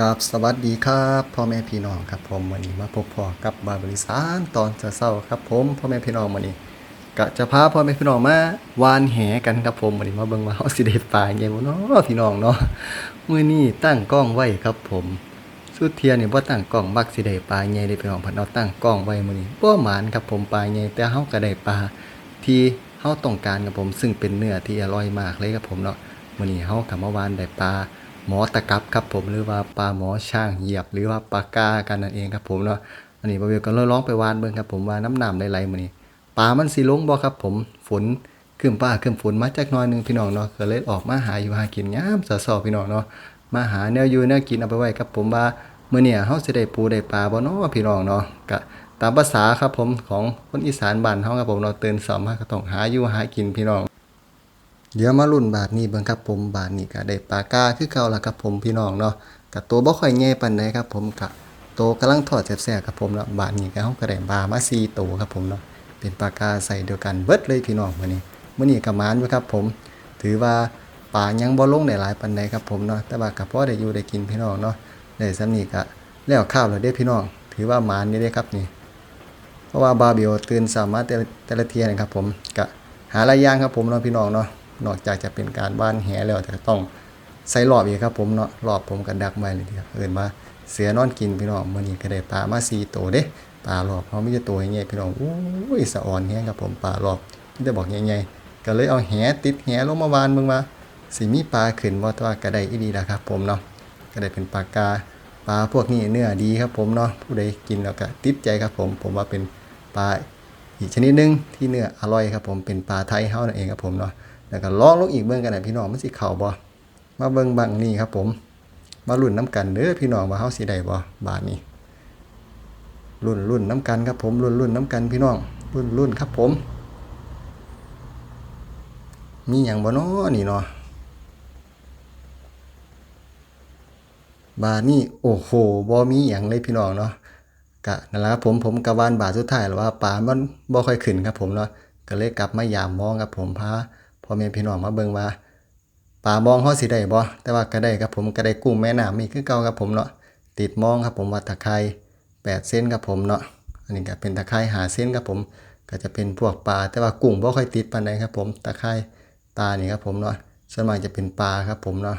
กับสวัสดีครับพ่อแม่พี่น้องครับผมวันนี้มาพบพ่อกับบาบริสานตอนจะเช้าครับผมพ่อแม่พี่น้องวันนี้ก็จะพาพ่อแม่พี่น้องมาวานแหกันครับผมวันนี้มาเบิ่งว่าเฮาสิได้ปลาใหญ่บ่เนาะพี่น้องเนาะมื้อนี้ตั้งกล้องไว้ครับผม สุดเทียนี่บ่ตั้งกล้องมักสิได้ปลาใหญ่เลยพี่น้องเพิ่นเอาตั้งกล้องไว้มื้อนี้บ่หมานครับผมปลาใหญ่แต่เฮาก็ได้ปลาที่เฮาต้องการครับผมซึ่งเป็นเนื้อที่อร่อยมากเลยครับผมเนาะมื้อนี้เฮาก็มาวานได้ปลา หมอตะกับครับผมหรือว่าปลาหมอช่างเหยียบ หรือว่าปลากากันนั่นเองครับผมเนาะอันนี้บาเวลก็เลยร้องไปวานเบิ่งครับผมว่าน้ำหน้ำไหลๆมือนี้ปลามันสิลงบ่ครับผมฝนขึ้นป้าขึ้นฝนมาจักน่อยหนึงพี่น้องเนาะก็เลยออกมาหาอยู่หากินยามสอพี่น้องเนาะมาหาแนวอยู่แนวกินเอาไปไว้ครับผมว่ามื้อเนี่ยเฮาสิได้ปูได้ปลาบ่เนาะพี่น้องเนาะก็ตามภาษาครับผมของคนอีสานบ้านเฮาครับผมเนาะตื่นเช้ามาก็ต้องหาอยู่หากินพี่น้อง เดี๋ยวมารุ่นบาทนี้เบิ่งครับผมบาทนี้ก็ได้ปากาคือเก่าล่ะครับผมพี่น้องเนาะก็ตัวบ่ค่อยใหญ่ปานใดครับผมก็โตกำลังทอดแซ่บๆครับผมเนาะบาทนี้ก็เฮาก็ได้ปลามา4ตัวครับผมเนาะเป็นปากาใส่เดียวกันเบิดเลยพี่น้องมื้อนี้มื้อนี้ก็มานอยู่ครับผม ถือว่าปลายังบ่ลงได้หลายปานใดครับผมเนาะแต่ว่าก็พอได้อยู่ได้กินพี่น้องเนาะได้สำนี้ก็แล้วข้าวแล้วเด้พี่น้อง ถือว่าหมานนี่เด้ครับนี่เพราะว่าบาบิโอตื่นสามารถแต่ละแต่ละเทียนะครับผมก็หาหลายอย่างครับผมเนาะพี่น้องเนาะ นอกจากจะเป็นการบ้านแหแล้วแต่ต้องใส่รอบอีกครับผมเนาะรอบผมกันดักไว้เลยทีครับเอินว่าเสือนอนกินพี่น้องมื้อนี้ก็ได้ปลามา4ตัวเด้ปลารอบเขาไม่ใช่ตัวใหญ่พี่น้องอุ้ยสะอ่อนแฮงครับผมปลารอบที่จะบอกใหญ่ๆก็เลยเอาแหติดแหลงมาวานเบิ่งว่าสิมีปลาขึ้นบ่แต่ว่าก็ไดอีดีละครับผมเนาะก็ไดเป็นปลากาปลาพวกนี้เนื้อดีครับผมเนาะผู้ใดกินแล้วก็ติดใจครับผม ผมว่าเป็นปลาอีกชนิดหนึงที่เนื้ออร่อยครับผมเป็นปลาไทยเฮานั่นเองครับผมเนาะ แล้วก็ลองลงอีกเบิ่งกันนะพี่น้องมันสิเข้าบ่มาเบิ่งบังนี่ครับ ผมมาลุ้นน้ำกันเด้อพี่น้องว่าเฮาสิได้บ่บาดนี้ลุ้นลุ้นน้ำกันครับผมลุ้นลุ้นน้ำกันพี่น้องลุ้นลุ้นครับผม มีหยังบ่น้อนี่เนาะบานี้โอ้โหบ่มีหยังเลยพี่น้องเนาะกะนั่นแหละครับผมผมกะวานบาทสุดท้ายแล้วว่าปลามันบ่ค่อยขึ้นครับผมเนาะก็เลยกลับมายามมองครับผมพา อแม่พี่น้องมาเบิ่งว่าปลามองเฮาสิได้บ่แต่ว่าก็ได้ครับผมก็ได้กุ้งแม่น้ำอีคือเก่าครับผมเนาะติดมองครับผมว่าตะไคร้8เซนครับผมเนาะอันนี้ก็เป็นตะไคร้5เซนครับผมก็จะเป็นพวกปลาแต่ว่ากุ้งบ่ค่อยติดปานใดครับผมตะไคร้ตานี่ครับผมเนาะส่วนมากจะเป็นปลาครับผมเนาะ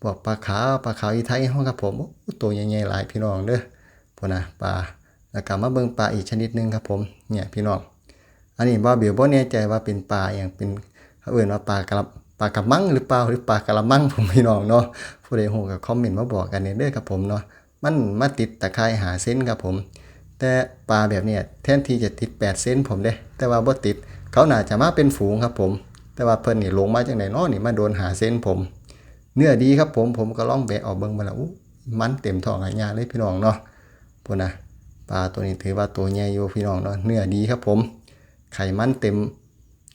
พวกปลาขาวปลาขาวอีไทยเฮาครับผมโอ้ตัวใหญ่ๆหลายพี่น้องเด้อพวกนะปลาแล้วก็มาเบิ่งปลาอีกชนิดนึงครับผมเนี่ยพี่น้องอันนี้บ่าเบียวบ่แน่ใจว่าเป็นปลาอย่างเป็น เขาเอื่นว่าปลากระปลากระมังหรือเปล่าหรือปลากระมังผมพี่น้องเนาะผู้ใดฮู้ก็คอมเมนต์มาบอกกันเด้อครับผมเนาะมันมาติดตะไคร้หาเส้นครับผม แต่ปลาแบบเนี้ยแทนที่จะติด 8 เส้นผมเด้แต่ว่าบ่ติดเขาน่าจะมาเป็นฝูงครับผม แต่ว่าเพิ่นนี่ลงมาจากไหนเนาะนี่มาโดนหาเส้นผม เนื้อดีครับผมผมก็ล่องแบะออกเบิ่งมาแล้วมันเต็มท้องหายาเลยพี่น้องเนาะพวกนะปลาตัวนี้ถือว่าตัวใหญ่อยู่พี่น้องเนาะเนื้อดีครับผม ไขมันเต็ม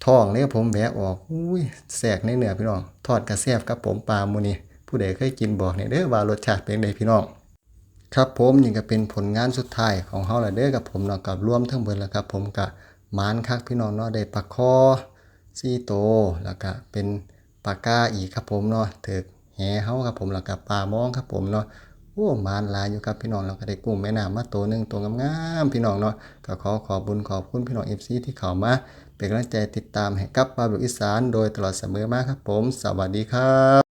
ท้องเลยครับผมแบะออกอุ้ยแสกในเนื้อพี่น้อง ทอดกระแซบครับผมปลามูนี่ผู้ใดเคยกินบอกเนี่ยเด้อว่ารสชาติเป็นไงพี่น้องครับผมนี่ก็เป็นผลงานสุดท้ายของเฮาละเด้อกับผมเนาะกับรวมทั้งเบิดแล้วครับผมก็หมานคักพี่น้องเนาะได้ปลาคอซี่โตแล้วก็เป็นปลาก้าอีกครับผมเนาะถึกแหเฮาครับผมแล้วก็ปลามองครับผมเนาะ อ้มานลายอยู่ครับพี่น้องเราก็ได้กุ้งแม่น้ำมาตัวหนึ่งตัวงามๆพี่น้องเนาะก็ขอขอบุญขอบคุณพี่น้องเอฟซีที่เข้ามาเป็นกำลังใจติดตามให้กับบาบุอีสานโดยตลอดเสมอมาครับผม สวัสดีครับ